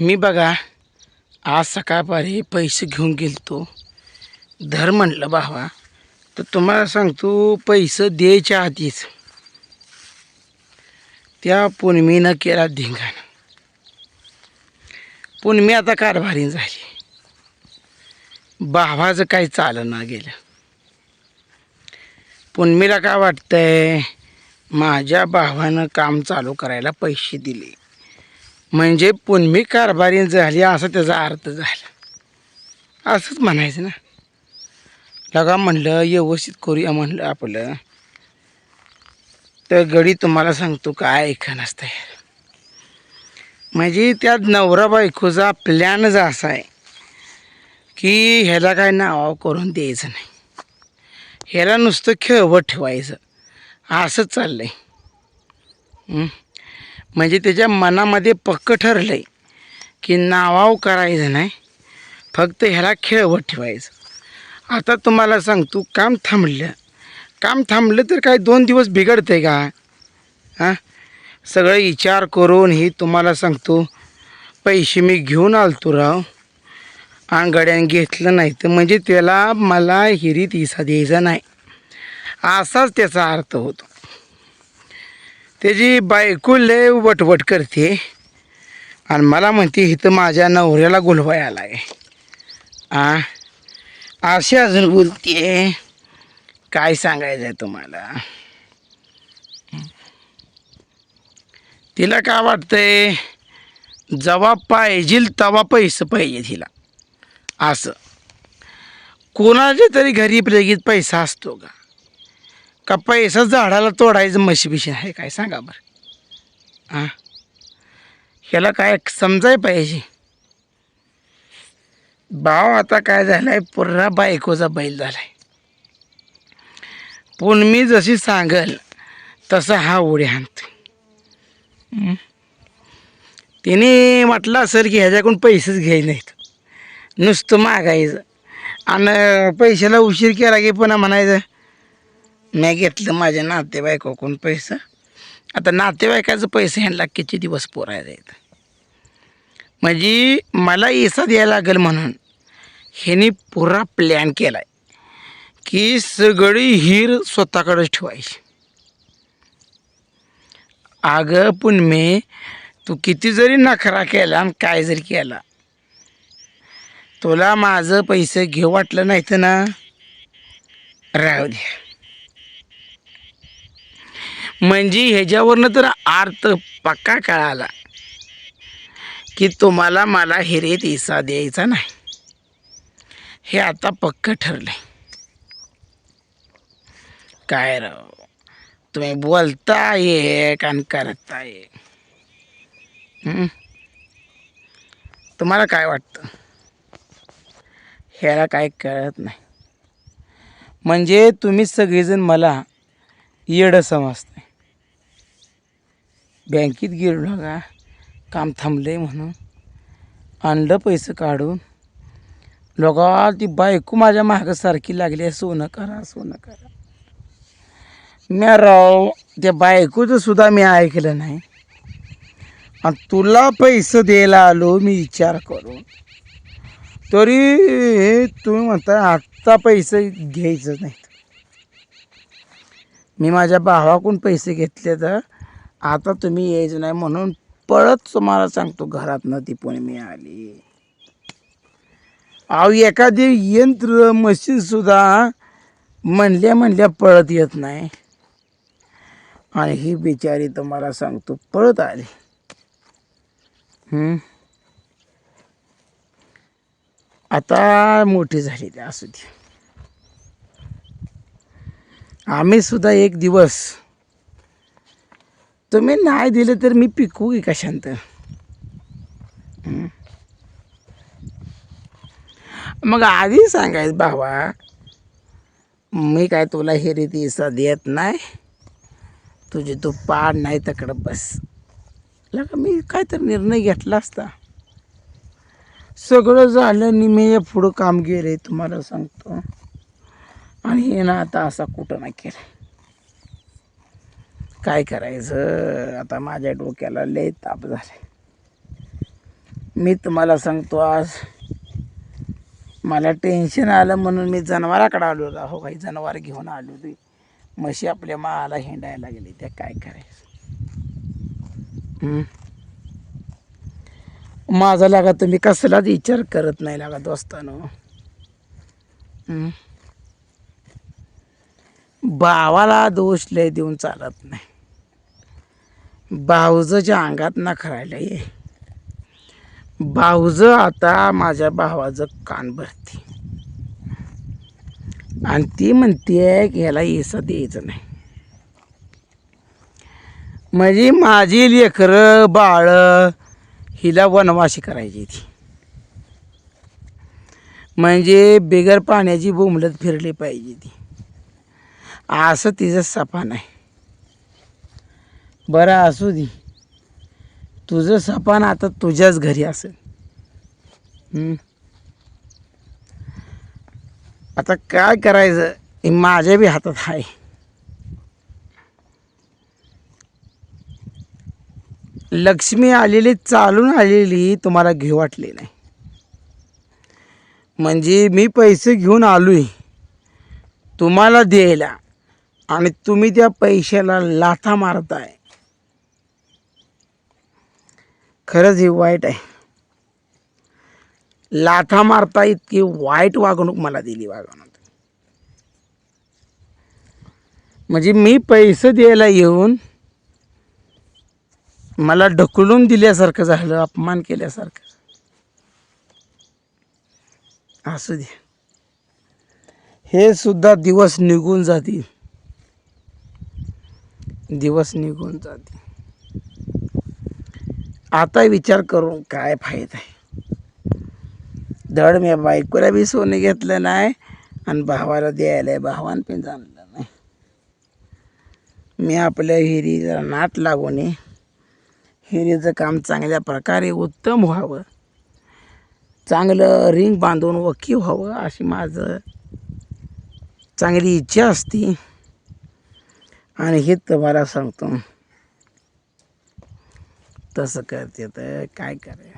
मी बघा आज सकाळपारी पैसे घेऊन गेलतो. धर म्हटलं भावा तर तुम्हाला सांगतो पैसे द्यायच्या आधीच. त्या पुनमीनं केला धिंगाण. पुनमी आता कारभारी झाली. भावाचं काही चालना गेलं. पुनमीला काय वाटतंय माझ्या भावानं काम चालू करायला पैसे दिले. म्हणजे पुनमी कारभारी झाली असा त्याचा अर्थ झाला. असंच म्हणायचं ना. लगा म्हणलं व्यवस्थित करूया म्हणलं आपलं. तर गडी तुम्हाला सांगतो काय ऐका नसतं म्हणजे त्यात नवरा बायकोचा प्लॅनच असा आहे की ह्याला काय नाव करून द्यायचं नाही. ह्याला नुसतं खेळवत ठेवायचं. असंच चाललं आहे म्हणजे त्याच्या मनामध्ये पक्क ठरलं आहे की नावाव करायचं नाही फक्त ह्याला खेळवत ठेवायचं. आता तुम्हाला सांगतो काम थांबलं. काम थांबलं तर काय दोन दिवस बिघडतं आहे का? हां? सगळं विचार करून ही तुम्हाला सांगतो पैसे मी घेऊन आलतो राव. आंगड्याने घेतलं नाही तर म्हणजे त्याला मला हिरीत इसा द्यायचा नाही. असाच त्याचा अर्थ होतो. त्याची बायको लय वटवट करते. आणि मला म्हणते इथं माझ्या नवऱ्याला गुलवाय आला आहे आ? असे अजून बोलते. काय सांगायचं आहे तुम्हाला? तिला काय वाटतंय? जेव्हा पाहिजे तेव्हा पैसे पाहिजे तिला असं. कोणाच्या तरी घरी लगेच पैसा असतो का? का पैसा झाडाला तोडायचं म्हशी बिशी आहे काय सांगा बरं? हां? ह्याला काय समजाय पाहिजे? भाव आता काय झालाय पुरा बायकोचा बैल झालाय. पण मी जशी सांगल तसं हा उडी आणतो तिने म्हटलं असेल की ह्याच्याकडून पैसेच घ्यायचे नाहीत. नुसतं मागायचं आणि पैशाला उशीर केला की पुन्हा म्हणायचं मी घेतलं माझ्या नातेवाईकाकडून पैसा. आता नातेवाईकाचं पैसे ह्यांना किती दिवस पोरायला आहेत. म्हणजे मला इसा द्यायला लागेल म्हणून ह्यानी पुरा प्लॅन केला आहे की सगळी हीर स्वतःकडेच ठेवायची. अगं पण मी तू किती जरी नखरा केला आणि काय जरी केला तुला माझं पैसे घेऊ वाटलं नाही तर ना? राहू द्या म्हणजे ह्याच्यावरनं तर आर्थ पक्का कळाला की तुम्हाला मला हिरेत इसा द्यायचा नाही. हे आता पक्क ठरलंय. काय राव तुम्ही बोलता एक आणि करता एक. तुम्हाला काय वाटतं? ह्याला काय कळत नाही. म्हणजे तुम्ही सगळेजण मला येडं समजता. बँकेत गेलो का काम थांबलं आहे म्हणून. आणलं पैसे काढून. लोका ती बायको माझ्या मागासारखी लागली आहे सोनं करा सोनं करा. म्या राव त्या बायकोचं सुद्धा मी ऐकलं नाही. आणि तुला पैसे द्यायला आलो मी विचार करून. तरी तुम्ही म्हणता आत्ता पैसे घ्यायचं नाहीत. मी माझ्या भावाकडून पैसे घेतले तर आता तुम्ही यायचं नाही म्हणून पळत तुम्हाला सांगतो घरातनं ती पण मी आली. अहो एखादी यंत्र मशीन सुद्धा म्हणल्या म्हणल्या पळत येत नाही. आणि ही बिचारी तुम्हाला सांगतो पळत आली. आता मोठी झाली ते असू दे. आम्ही सुद्धा एक दिवस तुम्ही नाही दिलं तर मी पिकू की कशांत? मग आधी सांगायचं भावा. मी काय तुला हे रीती इसा देत नाही. तुझी तू पाड नाही तकडं बस. लगा मी काय तर निर्णय घेतला असता. सगळं झालं निमे पुढं काम गेले तुम्हाला सांगतो. आणि हे ना आता असा कुठं नाही केलं काय करायचं? आता माझ्या डोक्याला लय ताप झाले मी तुम्हाला सांगतो आज मला टेन्शन आलं म्हणून मी जनावराकडे आलो हो काही जनावर घेऊन आलो होती. म्हशी आपल्या माला हिंडायला गेली त्या काय करायचं? माझा लागा तुम्ही कसलाच विचार करत नाही लागा दोस्तानो. भावाला दोष लय देऊन चालत नाही. भाऊजच्या अंगात नखरायला ये. भाऊज आता माझ्या भावाचं कान भरते. आणि ती म्हणते की ह्याला येसं द्यायचं नाही. म्हणजे माझी लेकरं बाळ हिला वनवाशी करायची ती. म्हणजे बिगर पाण्याची बोंबलत फिरली पाहिजे ती. असं तिचं सपा नाही बरं असू दे. तुझं सपान आता तुझ्याच घरी असेल. आता काय करायचं? हे माझ्या बी हातात आहे. लक्ष्मी आलेली चालून आलेली तुम्हाला घेऊ वाटली नाही. म्हणजे मी पैसे घेऊन आलोय. तुम्हाला द्यायला. आणि तुम्ही त्या पैशाला लाथा मारताय. खरंच ही वाईट आहे. लाथा मारता इतकी वाईट वागणूक मला दिली वागणूक म्हणजे मी पैसे द्यायला येऊन मला ढकलून दिल्यासारखं झालं अपमान केल्यासारखं. असू दे. हे सुद्धा दिवस निघून जातील. दिवस निघून जातील. आता विचार करून काय फायदा आहे? धड मी बायकोला बी सोनं घेतलं नाही आणि भावाला द्यायला आहे भावान पण जाणलं नाही. मी आपल्या हिरीला नाट लागून हिरीचं काम चांगल्या प्रकारे उत्तम व्हावं. चांगलं रिंग बांधून वकी व्हावं अशी माझं चांगली इच्छा असती. आणि हे तुम्हाला सांगतो. तसं करते तर काय करे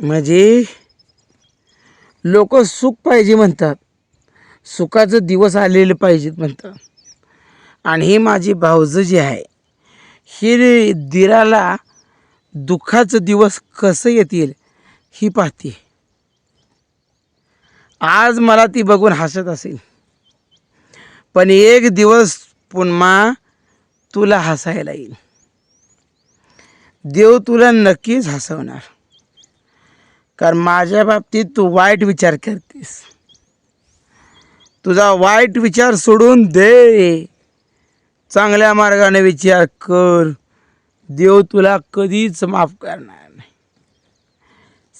म्हणजे लोक सुख पाहिजे म्हणतात. सुखाचं दिवस आलेले पाहिजेत म्हणतात. आणि ही माझी भावजं जी आहे ही दिराला दुःखाचं दिवस कसं येतील ही पाहते. आज मला ती बघून हसत असेल. पण एक दिवस पुन्हा तुला हसायला येईल. देव तुला नक्कीच हसवणार. कारण माझ्या बाबतीत तू वाईट विचार करतेस. तुझा वाईट विचार सोडून दे. चांगल्या मार्गाने विचार कर. देव तुला कधीच माफ करणार नाही.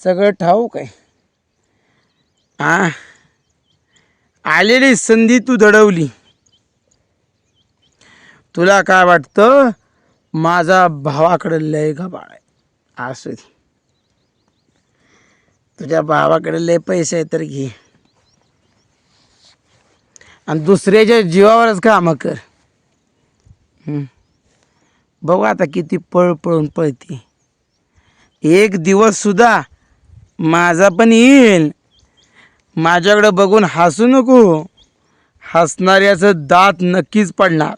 सगळं ठाऊक आहे. आ? आलेली संधी तू दडवली. तुला काय वाटतं? माझा भावाकडे लय गबाळ आहे. असू दे. तुझ्या भावाकडे लय पैसे आहे तर घे. आणि दुसऱ्याच्या जीवावरच कामं कर. बघू आता किती पळ पळून पळते. एक दिवस सुद्धा माझा पण येईल. माझ्याकडं बघून हसू नको. हसणाऱ्याचं दात नक्कीच पडणार.